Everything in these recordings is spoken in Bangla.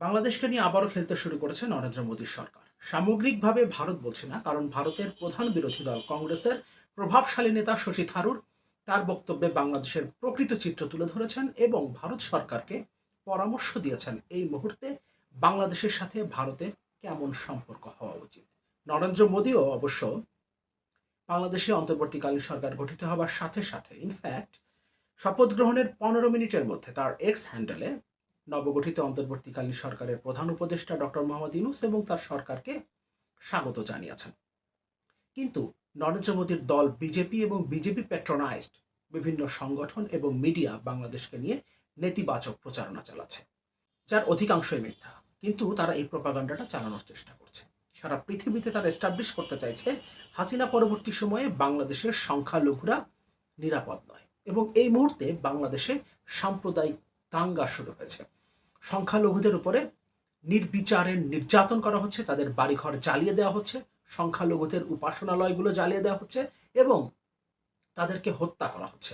বাংলাদেশকে নিয়ে আবারও খেলতে শুরু করেছে নরেন্দ্র মোদীর সরকার। সামগ্রিকভাবে ভারত বলছে না, কারণ ভারতের প্রধান বিরোধী দল কংগ্রেসের প্রভাবশালী নেতা শশী থারুর তার বক্তব্যে বাংলাদেশের প্রকৃত চিত্র তুলে ধরেছেন এবং ভারত সরকারকে পরামর্শ দিয়েছেন। এই মুহূর্তে বাংলাদেশের সাথে ভারতের কেমন সম্পর্ক হওয়া উচিত? নরেন্দ্র মোদীও অবশ্য বাংলাদেশে অন্তর্বর্তীকালীন সরকার গঠিত হবার সাথে সাথে ইনফ্যাক্ট শপথ গ্রহণের পনেরো মিনিটের মধ্যে তার এক্স হ্যান্ডেলে নবগঠিত অন্তর্বর্তীকালীন সরকারের প্রধান উপদেষ্টা ডক্টর মোহাম্মদ ইউনুস এবং তার সরকারকে স্বাগত জানিয়েছেন। কিন্তু নরেন্দ্র মোদীর দল বিজেপি এবং বিজেপি পেট্রোনাইজড বিভিন্ন সংগঠন এবং মিডিয়া বাংলাদেশকে নিয়ে নেতিবাচক প্রচারণা চালাচ্ছে, যার অধিকাংশই মিথ্যা। কিন্তু তারা এই প্রপাগান্ডাটা চালানোর চেষ্টা করছে। সারা পৃথিবীতে তারা এস্টাবলিশ করতে চাইছে, হাসিনা পরবর্তী সময়ে বাংলাদেশের সংখ্যালঘুরা নিরাপদ নয় এবং এই মুহূর্তে বাংলাদেশে সাম্প্রদায়িক দাঙ্গা শুরু হয়েছে। সংখ্যালঘুদের উপরে নির্বিচারের নির্যাতন করা হচ্ছে, তাদের বাড়িঘর জ্বালিয়ে দেওয়া হচ্ছে, সংখ্যালঘুদের উপাসনালয়গুলো জ্বালিয়ে দেওয়া হচ্ছে এবং তাদেরকে হত্যা করা হচ্ছে।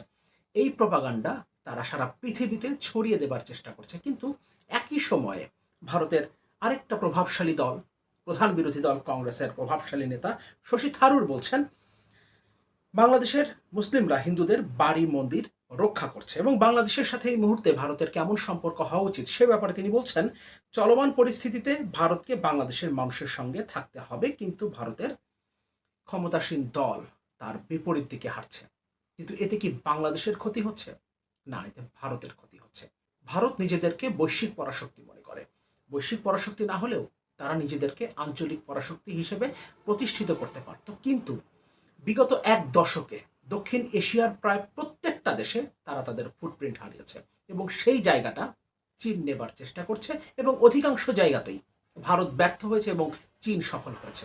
এই প্রপাগান্ডা তারা সারা পৃথিবীতে ছড়িয়ে দেবার চেষ্টা করছে। কিন্তু একই সময়ে ভারতের আরেকটা প্রভাবশালী দল, প্রধান বিরোধী দল কংগ্রেসের প্রভাবশালী নেতা শশী থারুর বলছেন, বাংলাদেশের মুসলিমরা হিন্দুদের বাড়ি, মন্দির রক্ষা করছে। এবং বাংলাদেশের সাথে এই মুহূর্তে ভারতের কেমন সম্পর্ক হওয়া উচিত সে ব্যাপারে তিনি বলছেন, চলমান পরিস্থিতিতে ভারতকে বাংলাদেশের মানুষের সঙ্গে থাকতে হবে, কিন্তু ভারতের ক্ষমতাসীন দল তার বিপরীত দিকে হারছে কিন্তু এতে কি বাংলাদেশের ক্ষতি হচ্ছে? না, এতে ভারতের ক্ষতি হচ্ছে। ভারত নিজেদেরকে বৈশ্বিক পরাশক্তি মনে করে। বৈশ্বিক পরাশক্তি না হলেও তারা নিজেদেরকে আঞ্চলিক পরাশক্তি হিসেবে প্রতিষ্ঠিত করতে পারত। কিন্তু বিগত এক দশকে দক্ষিণ এশিয়ার প্রায় প্রত্যেকটা দেশে তারা তাদের ফুটপ্রিন্ট হারিয়েছে এবং সেই জায়গাটা চীন নেবার চেষ্টা করছে এবং অধিকাংশ জায়গাতেই ভারত ব্যর্থ হয়েছে এবং চীন সফল হয়েছে।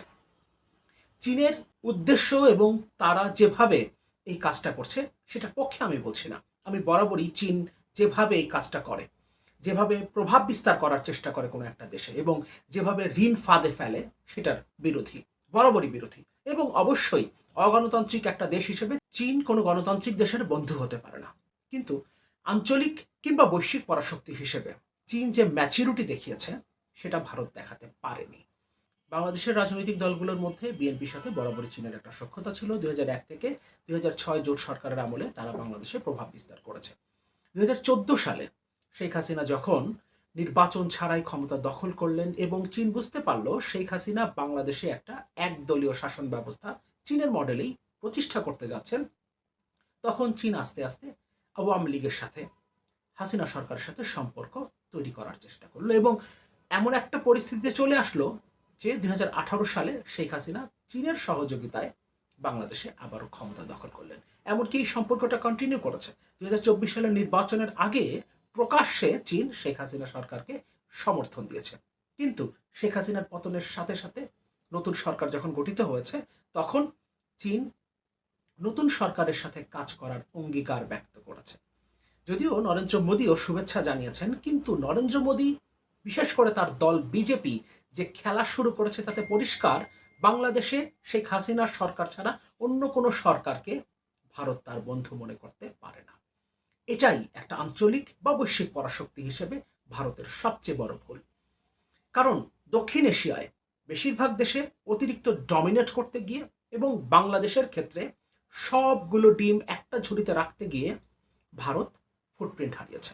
চীনের উদ্দেশ্য এবং তারা যেভাবে এই কাজটা করছে সেটা পক্ষে আমি বলছি না। আমি বরাবরই চীন যেভাবে এই কাজটা করে, যেভাবে প্রভাব বিস্তার করার চেষ্টা করে কোনো একটা দেশে এবং যেভাবে ঋণ ফাঁদে ফেলে সেটার বিরোধী, বরাবরই বিরোধী এবং অবশ্যই অগণতান্ত্রিক একটা দেশ হিসেবে চীন কোনো গণতান্ত্রিক দেশের বন্ধু হতে পারে না। কিন্তু আঞ্চলিক কিংবা বৈশ্বিক পরাশক্তি হিসেবে চীন যে ম্যাচুরিটি দেখিয়েছে, সেটা ভারত দেখাতে পারেনি। বাংলাদেশের রাজনৈতিক দলগুলোর মধ্যে বিএনপির সাথে বরাবরই চীনের একটা সক্ষতা ছিল। দুই এক থেকে দুই ছয় জোট সরকারের আমলে তারা বাংলাদেশে প্রভাব বিস্তার করেছে। দুই হাজার চোদ্দ সালে শেখ হাসিনা যখন নির্বাচন ছাড়াই ক্ষমতা দখল করলেন এবং চীন বুঝতে পারল, শেখ হাসিনা বাংলাদেশে একটা একদলীয় শাসন ব্যবস্থা চীনের মডেলেই প্রতিষ্ঠা করতে যাচ্ছেন, তখন চীন আস্তে আস্তে আওয়ামী লীগের সাথে, হাসিনা সরকারের সাথে সম্পর্ক তৈরি করার চেষ্টা করল এবং এমন একটা পরিস্থিতিতে চলে আসলো যে দু হাজার আঠারো সালে শেখ হাসিনা চীনের সহযোগিতায় বাংলাদেশে আবারও ক্ষমতা দখল করলেন। এমনকি এই সম্পর্কটা কন্টিনিউ করেছে। দুই হাজার চব্বিশ সালের নির্বাচনের আগে প্রকাশ্যে চীন শেখ হাসিনা সরকারকে সমর্থন দিয়েছে। কিন্তু শেখ হাসিনার পতনের সাথে সাথে নতুন সরকার যখন গঠিত হয়েছে, তখন চীন নতুন সরকারের সাথে কাজ করার অঙ্গীকার ব্যক্ত করেছে। যদিও নরেন্দ্র মোদীও শুভেচ্ছা জানিয়েছেন, কিন্তু নরেন্দ্র মোদী, বিশেষ করে তার দল বিজেপি, যে খেলা শুরু করেছে তাতে পরিষ্কার, বাংলাদেশে শেখ হাসিনার সরকার ছাড়া অন্য কোনো সরকারকে ভারত তার বন্ধু মনে করতে পারে না। এটাই একটা আঞ্চলিক বা বৈশ্বিক পরাশক্তি হিসেবে ভারতের সবচেয়ে বড় ভুল। কারণ দক্ষিণ এশিয়ায় বেশিরভাগ দেশে অতিরিক্ত ডমিনেট করতে গিয়ে এবং বাংলাদেশের ক্ষেত্রে সবগুলো ডিম একটা ঝুড়িতে রাখতে গিয়ে ভারত ফুটপ্রিন্ট হারিয়েছে।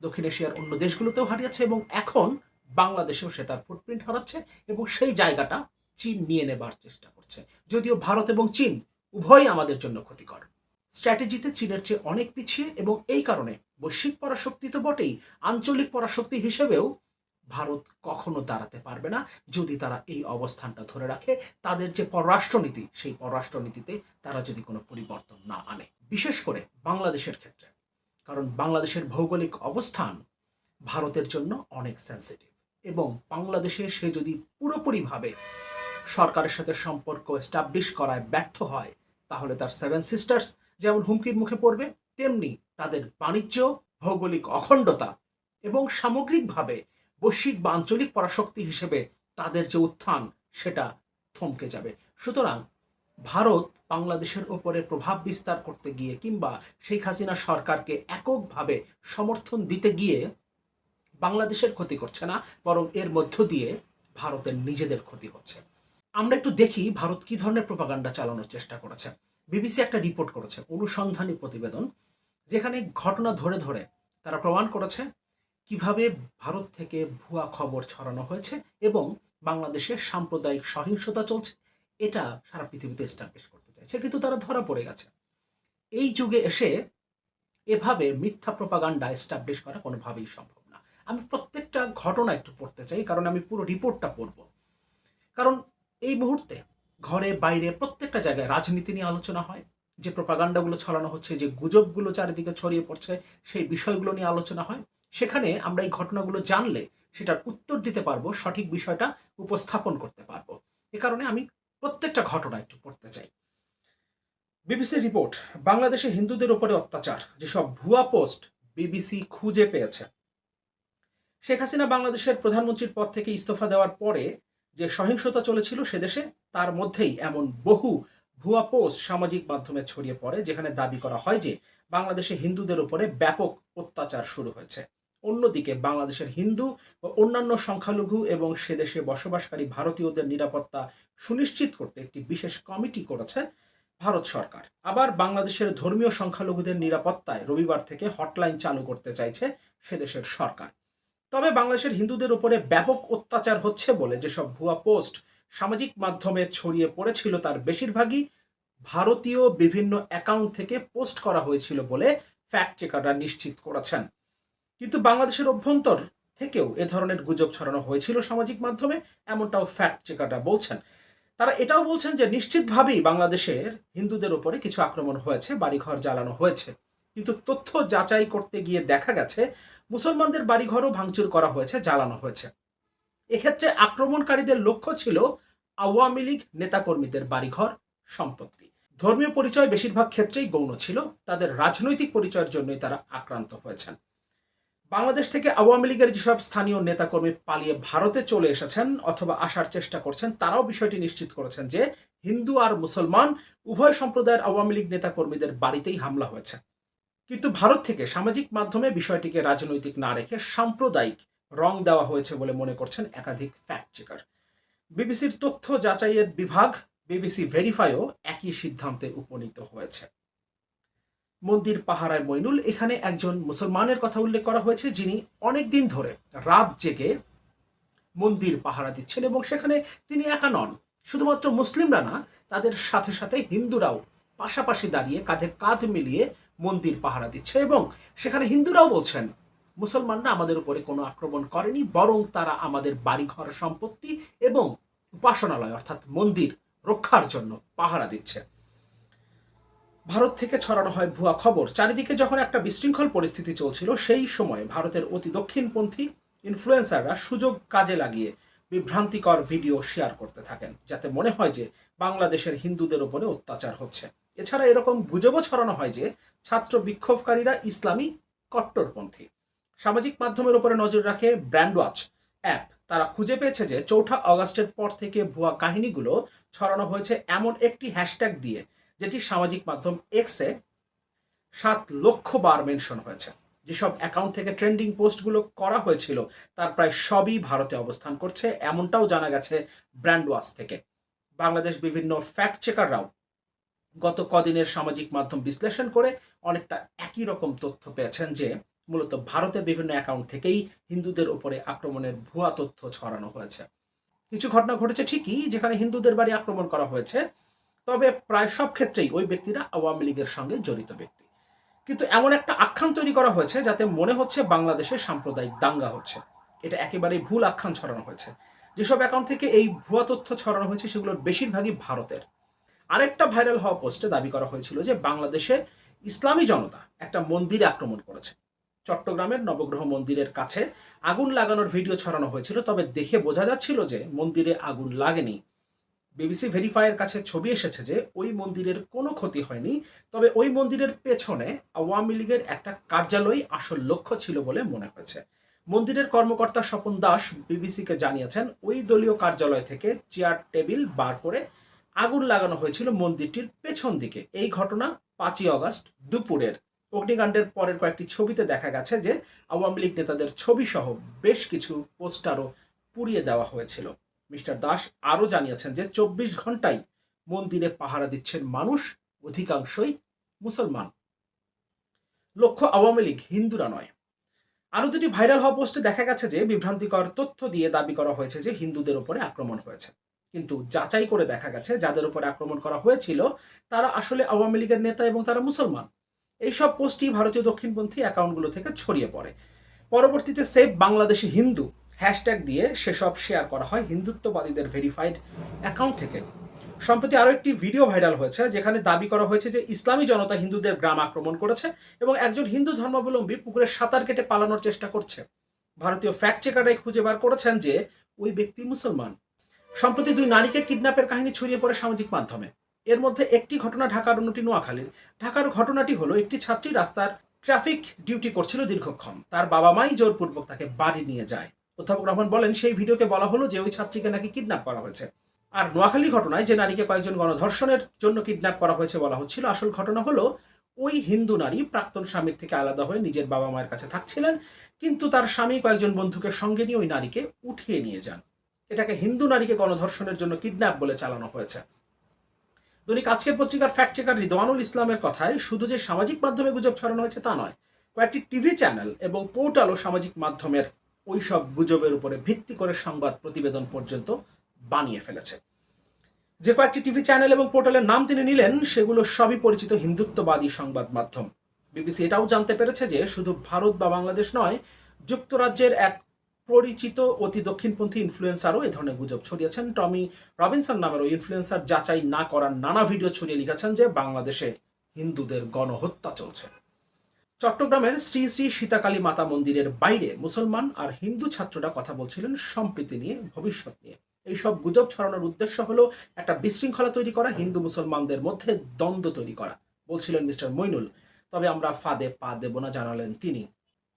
দক্ষিণ এশিয়ার অন্য দেশগুলোতেও হারিয়েছে এবং এখন বাংলাদেশেও সে তার ফুটপ্রিন্ট হারাচ্ছে এবং সেই জায়গাটা চীন নিয়ে নেবার চেষ্টা করছে। যদিও ভারত এবং চীন উভয়ই আমাদের জন্য ক্ষতিকর। স্ট্র্যাটেজিতে চীনের চেয়ে অনেক পিছিয়ে এবং এই কারণে বৈশ্বিক পরাশক্তি তো বটেই, আঞ্চলিক পরাশক্তি হিসেবেও ভারত কখনো দাঁড়াতে পারবে না। যদি তারা এই অবস্থানটা ধরে রাখে, তাদের যে পররাষ্ট্রনীতি, সেই পররাষ্ট্রনীতিতে তারা যদি কোনো পরিবর্তন না আনে, বিশেষ করে বাংলাদেশের ক্ষেত্রে। কারণ বাংলাদেশের ভৌগোলিক অবস্থান ভারতের জন্য অনেক সেন্সিটিভ এবং বাংলাদেশে সে যদি পুরোপুরিভাবে সরকারের সাথে সম্পর্ক এস্টাবলিশ করায় ব্যর্থ হয়, তাহলে তার সেভেন সিস্টার্স যেমন হুমকির মুখে পড়বে, তেমনি তাদের বাণিজ্য, ভৌগোলিক অখণ্ডতা এবং সামগ্রিকভাবে বৈশ্বিক বা আঞ্চলিক পরাশক্তি হিসেবে তাদের যে উত্থান, সেটা থমকে যাবে। সুতরাং ভারত বাংলাদেশের ওপরে প্রভাব বিস্তার করতে গিয়ে কিংবা শেখ হাসিনা সরকারকে এককভাবে সমর্থন দিতে গিয়ে বাংলাদেশের ক্ষতি করছে না, বরং এর মধ্য দিয়ে ভারতের নিজেদের ক্ষতি হচ্ছে। আমরা একটু দেখি ভারত কি ধরনের প্রপাগান্ডা চালানোর চেষ্টা করেছে। বিবিসি একটা রিপোর্ট করেছে, অনুসন্ধানী প্রতিবেদন, যেখানে ঘটনা ধরে ধরে তারা প্রমাণ করেছে কীভাবে ভারত থেকে ভুয়া খবর ছড়ানো হয়েছে এবং বাংলাদেশে সাম্প্রদায়িক সহিংসতা চলছে, এটা সারা পৃথিবীতে এস্টাবলিশ করতে চাইছে, কিন্তু তারা ধরা পড়ে গেছে। এই যুগে এসে এভাবে মিথ্যা প্রপাগান্ডা এস্টাবলিশ করা কোনোভাবেই সম্ভব না। আমি প্রত্যেকটা ঘটনা একটু পড়তে চাই, কারণ আমি পুরো রিপোর্টটা পড়ব। কারণ এই মুহূর্তে ঘরে, বাইরে প্রত্যেকটা জায়গায় রাজনীতি নিয়ে আলোচনা হয়, যে প্রপাগান্ডাগুলো ছড়ানো হচ্ছে, যে গুজবগুলো চারিদিকে ছড়িয়ে পড়ছে, সেই বিষয়গুলো নিয়ে আলোচনা হয়। সেখানে আমরা এই ঘটনাগুলো জানলে সেটার উত্তর দিতে পারব, সঠিক বিষয়টা উপস্থাপন করতে পারব। এ কারণে আমি প্রত্যেকটা ঘটনা একটু পড়তে চাই। বিবিসির রিপোর্ট, বাংলাদেশে হিন্দুদের উপরে অত্যাচার, যেসব ভুয়া পোস্ট বিবিসি খুঁজে পেয়েছে। শেখ হাসিনা বাংলাদেশের প্রধানমন্ত্রীর পদ থেকে ইস্তফা দেওয়ার পরে যে সহিংসতা চলেছিল সে দেশে, তার মধ্যেই এমন বহু ভুয়া পোস্ট সামাজিক মাধ্যমে ছড়িয়ে পড়ে, যেখানে দাবি করা হয় যে বাংলাদেশে হিন্দুদের উপরে ব্যাপক অত্যাচার শুরু হয়েছে। অন্যদিকে বাংলাদেশের হিন্দু ও অন্যান্য সংখ্যালঘু এবং সে দেশে বসবাসকারী ভারতীয়দের নিরাপত্তা সুনিশ্চিত করতে একটি বিশেষ কমিটি করেছে ভারত সরকার। আবার বাংলাদেশের ধর্মীয় সংখ্যালঘুদের নিরাপত্তায় রবিবার থেকে হটলাইন চালু করতে চাইছে সে দেশের সরকার। তবে বাংলাদেশের হিন্দুদের উপরে ব্যাপক অত্যাচার হচ্ছে বলে যেসব ভুয়া পোস্ট সামাজিক মাধ্যমে ছড়িয়ে পড়েছিল তার বেশিরভাগই ভারতীয় বিভিন্ন অ্যাকাউন্ট থেকে পোস্ট করা হয়েছিল বলে ফ্যাক্ট চেকাররা নিশ্চিত করেছেন। কিন্তু বাংলাদেশের অভ্যন্তর থেকেও এ ধরনের গুজব ছড়ানো হয়েছিল সামাজিক মাধ্যমে, এমনটাও ফ্যাক্ট চেকাররা বলছেন। তারা এটাও বলছেন যে নিশ্চিতভাবেই বাংলাদেশের হিন্দুদের উপরে কিছু আক্রমণ হয়েছে, বাড়িঘর জ্বালানো হয়েছে। কিন্তু তথ্য যাচাই করতে গিয়ে দেখা গেছে, মুসলমানদের বাড়িঘরও ভাঙচুর করা হয়েছে, জ্বালানো হয়েছে। এক্ষেত্রে আক্রমণকারীদের লক্ষ্য ছিল আওয়ামী লীগ নেতাকর্মীদের বাড়িঘর সম্পত্তি। ধর্মীয় পরিচয় বেশিরভাগ ক্ষেত্রেই গৌণ ছিল, তাদের রাজনৈতিক পরিচয়ের জন্যই তারা আক্রান্ত হয়েছেন। বাংলাদেশ থেকে আওয়ামী লীগের যেসব স্থানীয় নেতাকর্মী পালিয়ে ভারতে চলে এসেছেন অথবা আসার চেষ্টা করছেন, তারাও বিষয়টি নিশ্চিত করেছেন যে হিন্দু আর মুসলমান উভয় সম্প্রদায়ের আওয়ামী লীগ নেতাকর্মীদের বাড়িতেই হামলা হয়েছে। কিন্তু ভারত থেকে সামাজিক মাধ্যমে বিষয়টিকে রাজনৈতিক না রেখে সাম্প্রদায়িক রং দেওয়া হয়েছে বলে মনে করছেন একাধিক ফ্যাক্ট চেকার বিবিসির তথ্য যাচাইয়ের বিভাগ, বিবিসি ভেরিফাইও একই সিদ্ধান্তে উপনীত হয়েছে। মন্দির পাহারায় মইনুল। এখানে একজন মুসলমানের কথা উল্লেখ করা হয়েছে, যিনি অনেক দিন ধরে রাত জেগে মন্দির পাহারা দিচ্ছেন এবং সেখানে তিনি একা নন। শুধুমাত্র মুসলিমরা না, তাদের সাথে সাথে হিন্দুরাও পাশাপাশি দাঁড়িয়ে কাঁধে কাঁধ মিলিয়ে মন্দির পাহারা দিচ্ছে এবং সেখানে হিন্দুরাও বলছেন, মুসলমানরা আমাদের উপরে কোনো আক্রমণ করেনি, বরং তারা আমাদের বাড়িঘর সম্পত্তি এবং উপাসনালয় অর্থাৎ মন্দির রক্ষার জন্য পাহারা দিচ্ছে। ভারত থেকে ছড়ানো হয় ভুয়া খবর। চারিদিকে যখন একটা বিশৃঙ্খল পরিস্থিতি চলছিল, সেই সময় ভারতের অতি দক্ষিণপন্থী ইনফ্লুয়েন্সাররা সুযোগ কাজে লাগিয়ে বিভ্রান্তিকর ভিডিও শেয়ার করতে থাকেন, যাতে মনে হয় যে বাংলাদেশের হিন্দুদের উপরে অত্যাচার হচ্ছে। এছাড়া এরকম গুজবও ছড়ানো হয় যে ছাত্র বিক্ষোভকারীরা ইসলামী কট্টরপন্থী। সামাজিক মাধ্যমের উপরে নজর রাখে ব্র্যান্ড ওয়াচ অ্যাপ। তারা খুঁজে পেয়েছে যে চৌঠা অগাস্টের পর থেকে ভুয়া কাহিনীগুলো ছড়ানো হয়েছে এমন একটি হ্যাশট্যাগ দিয়ে। যেটি সামাজিক মাধ্যম এক্সে সাত লক্ষ বার মেনশন হয়েছে। যেসব অ্যাকাউন্ট থেকে ট্রেন্ডিং পোস্টগুলো করা হয়েছিল, তার প্রায় সবই ভারতে অবস্থান করছে, এমনটাও জানা গেছে ব্র্যান্ড ওয়াচ থেকে। বাংলাদেশ বিভিন্ন ফ্যাক্ট চেকাররাও গত কদিনের সামাজিক মাধ্যম বিশ্লেষণ করে অনেকটা একই রকম তথ্য পেয়েছেন যে, মূলত ভারতের বিভিন্ন অ্যাকাউন্ট থেকেই হিন্দুদের উপরে আক্রমণের ভুয়া তথ্য ছড়ানো হয়েছে। কিছু ঘটনা ঘটেছে ঠিকই, যেখানে হিন্দুদের বাড়ি আক্রমণ করা হয়েছে তবে প্রায় সব ক্ষেত্রেই ওই ব্যক্তিরা আওয়ামী লীগের সঙ্গে জড়িত ব্যক্তি। কিন্তু এমন একটা আখ্যান তৈরি করা হয়েছে যাতে মনে হচ্ছে বাংলাদেশে সাম্প্রদায়িক দাঙ্গা হচ্ছে। এটা একেবারেই ভুল আখ্যান ছড়ানো হয়েছে। যেসব অ্যাকাউন্ট থেকে এই ভুয়া তথ্য ছড়ানো হয়েছে সেগুলোর বেশিরভাগই ভারতের। আরেকটা ভাইরাল হওয়া পোস্টে দাবি করা হয়েছিল যে বাংলাদেশে ইসলামী জনতা একটা মন্দিরে আক্রমণ করেছে। চট্টগ্রামের নবগ্রহ মন্দিরের কাছে আগুন লাগানোর ভিডিও ছড়ানো হয়েছিল, তবে দেখে বোঝা যাচ্ছিল যে মন্দিরে আগুন লাগেনি। বিবিসি ভেরিফাইয়ের কাছে ছবি এসেছে যে, ওই মন্দিরের কোনো ক্ষতি হয়নি, তবে ওই মন্দিরের পেছনে আওয়ামী লীগের একটা কার্যালয় আসল লক্ষ্য ছিল বলে মনে হয়েছে। মন্দিরের কর্মকর্তা স্বপন দাস বিবিসিকে জানিয়েছেন, ওই দলীয় কার্যালয় থেকে চেয়ার টেবিল বার করে আগুন লাগানো হয়েছিল মন্দিরটির পেছন দিকে। এই ঘটনা পাঁচই অগস্ট দুপুরের। অগ্নিকাণ্ডের পরের কয়েকটি ছবিতে দেখা গেছে যে, আওয়ামী লীগ নেতাদের ছবি সহ বেশ কিছু পোস্টারও পুড়িয়ে দেওয়া হয়েছিল। মিস্টার দাস আরও জানিয়েছেন যে চব্বিশ ঘন্টায় মন্দিরে পাহারা দিচ্ছেন মানুষ, অধিকাংশই মুসলমান। লক্ষ্য আওয়ামী লীগ হিন্দুরা নয়। আরও দুটি ভাইরাল হওয়া পোস্টে দেখা গেছে যে বিভ্রান্তিকর তথ্য দিয়ে দাবি করা হয়েছে যে হিন্দুদের উপরে আক্রমণ হয়েছে। কিন্তু যাচাই করে দেখা গেছে, যাদের উপরে আক্রমণ করা হয়েছিল, তারা আসলে আওয়ামী লীগের নেতা এবং তারা মুসলমান। এইসব পোস্টই ভারতীয় দক্ষিণপন্থী অ্যাকাউন্টগুলো থেকে ছড়িয়ে পড়ে। পরবর্তীতে সেভ বাংলাদেশি হিন্দু হ্যাশট্যাগ দিয়ে সেসব শেয়ার করা হয় হিন্দুত্ববাদীদের ভেরিফাইড অ্যাকাউন্ট থেকে। সম্প্রতি আরও একটি ভিডিও ভাইরাল হয়েছে, যেখানে দাবি করা হয়েছে যে ইসলামী জনতা হিন্দুদের গ্রাম আক্রমণ করেছে এবং একজন হিন্দু ধর্মাবলম্বী পুকুরে সাঁতার কেটে পালানোর চেষ্টা করছে। ভারতীয় ফ্যাক্ট চেকাররাই খুঁজে বার করেছেন যে ওই ব্যক্তি মুসলমান। সম্প্রতি দুই নারীকে কিডন্যাপের কাহিনী ছড়িয়ে পড়ে সামাজিক মাধ্যমে। এর মধ্যে একটি ঘটনা ঢাকার অন্যটি নোয়াখালীর। ঢাকার ঘটনাটি হলো, একটি ছাত্রী রাস্তার ট্রাফিক ডিউটি করছিল দীর্ঘক্ষণ। তার বাবা মাই জোরপূর্বক তাকে বাড়ি নিয়ে যায়। অধ্যাপক রহমান বলেন, সেই ভিডিওকে বলা হলো যে ওই ছাত্রীকে নাকি কিডন্যাপ করা হয়েছে। আর নোয়াখালী ঘটনায় যে নারীকে কয়েকজন গণধর্ষণের জন্য কিডন্যাপ করা হয়েছে বলা হচ্ছিল, আসল ঘটনা হলো ওই হিন্দু নারী প্রাক্তন স্বামীর থেকে আলাদা হয়ে নিজের বাবা মায়ের কাছে থাকছিলেন, কিন্তু তার স্বামী কয়েকজন বন্ধুকে সঙ্গে নিয়ে ওই নারীকে উঠিয়ে নিয়ে যান। এটাকে হিন্দু নারীকে গণধর্ষণের জন্য কিডন্যাপ বলে চালানো হয়েছে। দৈনিক আজকের পত্রিকার ফ্যাক্ট চেকার রিদওয়ানুল ইসলামের কথায়, শুধু যে সামাজিক মাধ্যমে গুজব ছড়ানো হয়েছে তা নয়, কয়েকটি টিভি চ্যানেল এবং পোর্টালও সামাজিক মাধ্যমের ওই সব গুজবের উপরে ভিত্তি করে সংবাদ প্রতিবেদন পর্যন্ত বানিয়ে ফেলেছে। যে কয়েকটি টিভি চ্যানেল এবং পোর্টালের নাম তিনি নিলেন, সেগুলো সবই পরিচিত হিন্দুত্ববাদী সংবাদ মাধ্যম। বিবিসি এটাও জানতে পেরেছে যে শুধু ভারত বা বাংলাদেশ নয়, যুক্তরাজ্যের এক পরিচিত অতি দক্ষিণপন্থী ইনফ্লুয়েন্সারও এ ধরনের গুজব ছড়িয়েছেন। টমি রবিনসন নামের ওই ইনফ্লুয়েন্সার যাচাই না করার নানা ভিডিও ছড়িয়ে লিখেছেন যে বাংলাদেশে হিন্দুদের গণহত্যা চলছে। চট্টগ্রামের শ্রী শ্রী সীতাকালী মাতা মন্দিরের বাইরে মুসলমান আর হিন্দু ছাত্ররা কথা বলছিলেন সম্প্রীতি নিয়ে, ভবিষ্যৎ নিয়ে। এইসব গুজব ছড়ানোর উদ্দেশ্য হলো একটা বিশৃঙ্খলা তৈরি করা, হিন্দু মুসলমানদের মধ্যে দ্বন্দ্ব তৈরি করা, বলছিলেন মিস্টার মইনুল। তবে আমরা ফাঁদে পা দেব না জানালেন তিনি।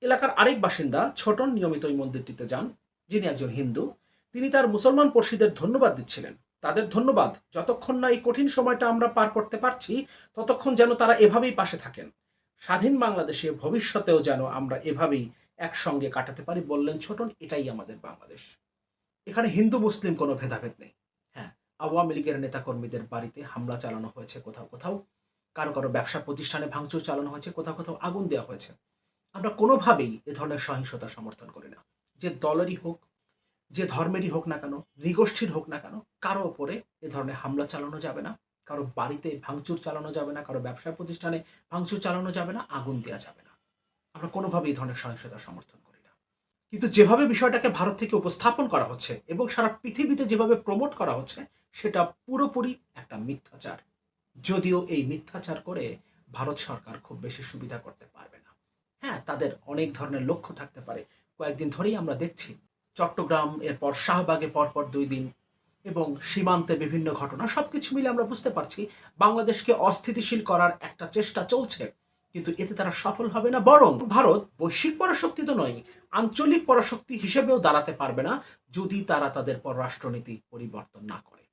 এলাকার আরেক বাসিন্দা ছোটন নিয়মিত ওই মন্দিরটিতে যান, যিনি একজন হিন্দু। তিনি তার মুসলমান পড়শিদের ধন্যবাদ দিচ্ছিলেন। তাদের ধন্যবাদ, যতক্ষণ না এই কঠিন সময়টা আমরা পার করতে পারছি, ততক্ষণ যেন তারা এভাবেই পাশে থাকেন। স্বাধীন বাংলাদেশে ভবিষ্যতেও যেন আমরা এভাবেই একসঙ্গে কাটাতে পারি বললেন ছোটন, এটাই আমাদের বাংলাদেশ। এখানে হিন্দু, মুসলিম কোনো ভেদাভেদ নেই। হ্যাঁ আওয়ামী লীগের নেতাকর্মীদের বাড়িতে হামলা চালানো হয়েছে কোথাও কোথাও, কারও কারও ব্যবসা প্রতিষ্ঠানে ভাঙচুর চালানো হয়েছে কোথাও কোথাও, আগুন দেওয়া হয়েছে। আমরা কোনোভাবেই এ ধরনের সহিংসতা সমর্থন করি না। যে দলেরই হোক, যে ধর্মেরই হোক না কেন, নৃগোষ্ঠীর হোক না কেন, কারও ওপরে এ ধরনের হামলা চালানো যাবে না। কারও বাড়িতে ভাঙচুর চালানো যাবে না, কারও ব্যবসা প্রতিষ্ঠানে ভাঙচুর চালানো যাবে না, আগুন দেওয়া যাবে না। আমরা কোনোভাবে এই ধরনের সহিংসতা সমর্থন করি না। কিন্তু যেভাবে বিষয়টাকে ভারত থেকে উপস্থাপন করা হচ্ছে এবং সারা পৃথিবীতে যেভাবে প্রমোট করা হচ্ছে, সেটা পুরোপুরি একটা মিথ্যাচার। যদিও এই মিথ্যাচার করে ভারত সরকার খুব বেশি সুবিধা করতে পারবে না। হ্যাঁ তাদের অনেক ধরনের লক্ষ্য থাকতে পারে। কয়েকদিন ধরেই আমরা দেখছি, চট্টগ্রাম এরপর শাহবাগে পরপর দুই দিন এবং সীমান্তে বিভিন্ন ঘটনা, সবকিছু মিলে আমরা বুঝতে পারছি বাংলাদেশকে অস্থিতিশীল করার একটা চেষ্টা চলছে। কিন্তু এতে তারা সফল হবে না, বরং ভারত বৈশ্বিক পরাশক্তি তো নয়, আঞ্চলিক পরাশক্তি হিসেবেও দাঁড়াতে পারবে না যদি তারা তাদের পররাষ্ট্রনীতি পরিবর্তন না করে।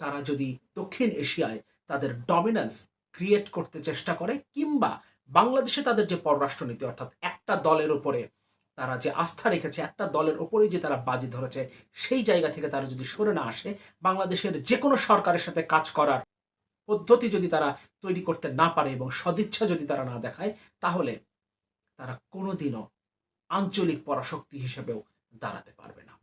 তারা যদি দক্ষিণ এশিয়ায় তাদের ডমিনেন্স ক্রিয়েট করতে চেষ্টা করে, কিংবা বাংলাদেশে তাদের যে পররাষ্ট্রনীতি, অর্থাৎ একটা দলের উপরে তারা যে আস্থা রেখেছে, একটা দলের ওপরে যে তারা বাজি ধরেছে, সেই জায়গা থেকে তারা যদি সরে না আসে, বাংলাদেশের যে কোনো সরকারের সাথে কাজ করার পদ্ধতি যদি তারা তৈরি করতে না পারে এবং সদিচ্ছা যদি তারা না দেখায়, তাহলে তারা কোনোদিনও আঞ্চলিক পরাশক্তি হিসেবেও দাঁড়াতে পারবে না।